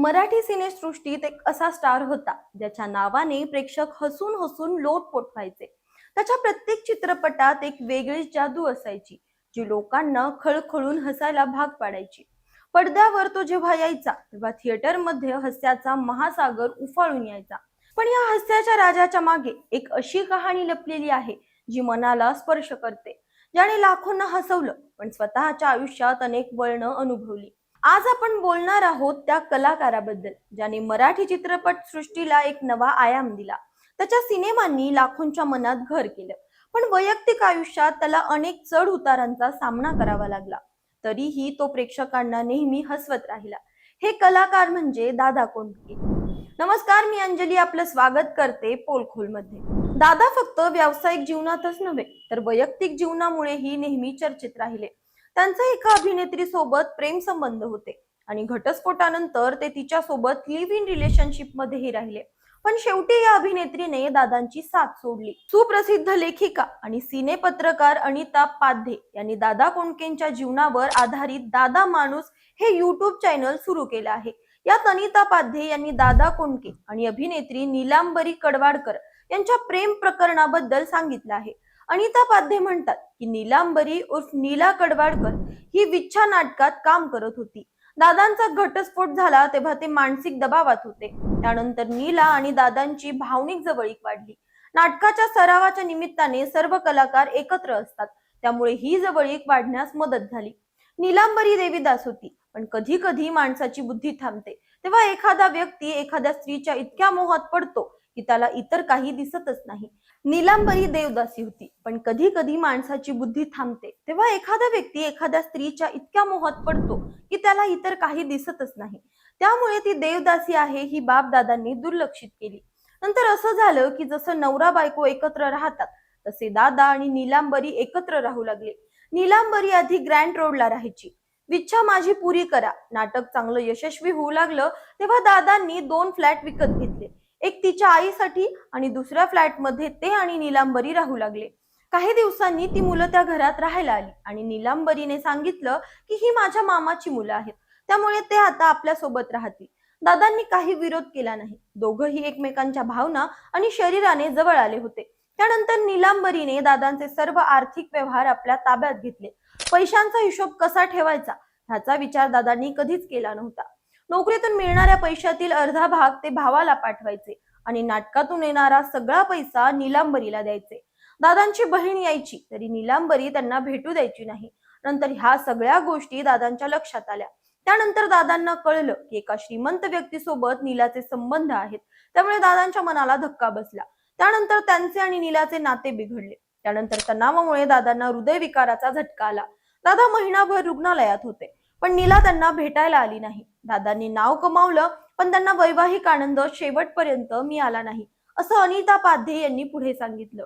मराठी सिनेसृष्टीत एक असा स्टार होता ज्याच्या नावाने प्रेक्षक हसून हसून लोट पोटवायचे. त्याच्या प्रत्येक चित्रपटात एक वेगळीच जादू असायची जी लोकांना खळखळून हसायला भाग पाडायची. पडद्यावर तो जेव्हा यायचा तेव्हा थिएटरमध्ये हास्याचा महासागर उफाळून यायचा. पण या हास्याच्या राजाच्या मागे एक अशी कहाणी लपलेली आहे जी मनाला स्पर्श करते. ज्याने लाखोंना हसवलं पण स्वतःच्या आयुष्यात अनेक वळणं अनुभवली. आज आपण बोलणार आहोत त्या कलाकाराबद्दल. ज्याने मराठी चित्रपट सृष्टीला एक नवा आयाम दिला. त्याच्या सिनेमांनी लाखोंच्या मनात घर केलं. पण वैयक्तिक आयुष्यात त्याला अनेक चढ उतारांचा सामना करावा लागला. तरीही तो प्रेक्षकांना नेहमी हसवत राहिला. हे कलाकार म्हणजे दादा कोंडके. नमस्कार मी अंजली. आपलं स्वागत करते पोलखोलमध्ये दादा फक्त व्यावसायिक जीवनातच नव्हे तर वैयक्तिक जीवनामुळेही नेहमी चर्चेत राहिले. त्यांचे एका अभिनेत्री सोबत प्रेम संबंध होते. आणि घटस्फोटानंतर ते तिच्या सोबत लिव्ह इन रिलेशनशिप मध्येही राहिले. पण शेवटी या अभिनेत्रीने दादांची साथ सोडली. सुप्रसिद्ध लेखिका आणि सिने पत्रकार अनिता पाध्ये यांनी दादा कोंडकेंच्या जीवनावर आधारित दादा माणूस हे युट्यूब चॅनल सुरू केलं आहे. यात अनिता पाध्ये यांनी दादा कोंडके आणि अभिनेत्री नीलांबरी कडवाडकर यांच्या प्रेम प्रकरणाबद्दल सांगितलं आहे. अनिता पाध्ये म्हणतात की नीलांबरी उर्फ नीला कडवाडकर ही विच्छा नाटकात काम करत होती. दादांचा घटस्फोट झाला तेव्हा ते मानसिक दबावात होते. त्यानंतर नीला आणि दादांची भावनिक जवळीक वाढली. नाटकाच्या सरावाच्या निमित्ताने सर्व कलाकार एकत्र असतात. त्यामुळे ही जवळीक वाढण्यास मदत झाली. नीलांबरी देवीदास होती पण कधी कधी माणसाची बुद्धी थांबते. तेव्हा एखादा व्यक्ती एखाद्या स्त्रीच्या इतक्या मोहात पडतो की त्याला इतर काही दिसतच नाही. नीलांबरी देवदासी होती पण कधी कधी माणसाची बुद्धी थांबते. तेव्हा एखादा व्यक्ती एखाद्या स्त्रीच्या इतक्या मोहात पडतो की त्याला इतर काही दिसतच नाही. त्यामुळे ती देवदासी आहे ही बाप दादांनी दुर्लक्षित केली. नंतर असं झालं की जसं नवरा बायको एकत्र राहतात तसे दादा आणि नीलांबरी एकत्र राहू लागले. नीलांबरी आधी ग्रँड रोडला राहायची. विच्छा माझी पुरी करा नाटक चांगलं यशस्वी होऊ लागलं तेव्हा दादांनी दोन फ्लॅट विकत घेतले. एक तिच्या आईसाठी आणि दुसऱ्या फ्लॅटमध्ये ते आणि निलांबरी राहू लागले. काही दिवसांनी ती मुलं त्या घरात राहायला आली आणि निलांबरीने सांगितलं की ही माझ्या मामाची मुलं आहेत. त्यामुळे ते आता आपल्यासोबत राहतील. दादांनी काही विरोध केला नाही. दोघंही एकमेकांच्या भावना आणि शरीराने जवळ आले होते. त्यानंतर निलांबरीने दादांचे सर्व आर्थिक व्यवहार आपल्या ताब्यात घेतले. पैशांचा हिशोब कसा ठेवायचा? ह्याचा विचार दादांनी कधीच केला नव्हता. नोकरीतून मिळणाऱ्या पैशातील अर्धा भाग ते भावाला पाठवायचे आणि नाटकातून येणारा सगळा पैसा नीलांबरीला द्यायचे. दादांची बहीण यायची तरी नीलांबरी त्यांना भेटू द्यायची नाही. नंतर ह्या सगळ्या गोष्टी दादांच्या लक्षात आल्या. त्यानंतर दादांना कळलं की एका श्रीमंत व्यक्तीसोबत नीलाचे संबंध आहेत. त्यामुळे दादांच्या मनाला धक्का बसला. त्यानंतर त्यांचे आणि नीलाचे नाते बिघडले. त्यानंतर तणावामुळे दादांना हृदयविकाराचा झटका आला. दादा महिनाभर रुग्णालयात होते पण नीला त्यांना भेटायला आली नाही. दादांनी नाव कमावलं पण त्यांना वैवाहिक आनंद शेवटपर्यंत मिळाला नाही असं अनिता पाध्ये यांनी पुढे सांगितलं.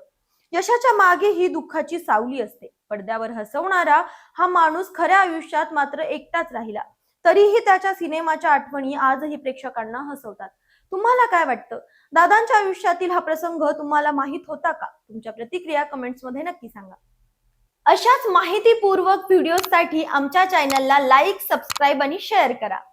यशाच्या मागे ही दुःखाची सावली असते. पडद्यावर हसवणारा हा माणूस खऱ्या आयुष्यात मात्र एकटाच राहिला. तरीही त्याच्या सिनेमाच्या आठवणी आजही प्रेक्षकांना हसवतात. तुम्हाला काय वाटतं? दादांच्या आयुष्यातील हा प्रसंग तुम्हाला माहीत होता का? तुमच्या प्रतिक्रिया कमेंट्समध्ये नक्की सांगा. अशाच माहितीपूर्वक व्हिडिओसाठी आमच्या चॅनलला लाईक सबस्क्राईब आणि शेअर करा.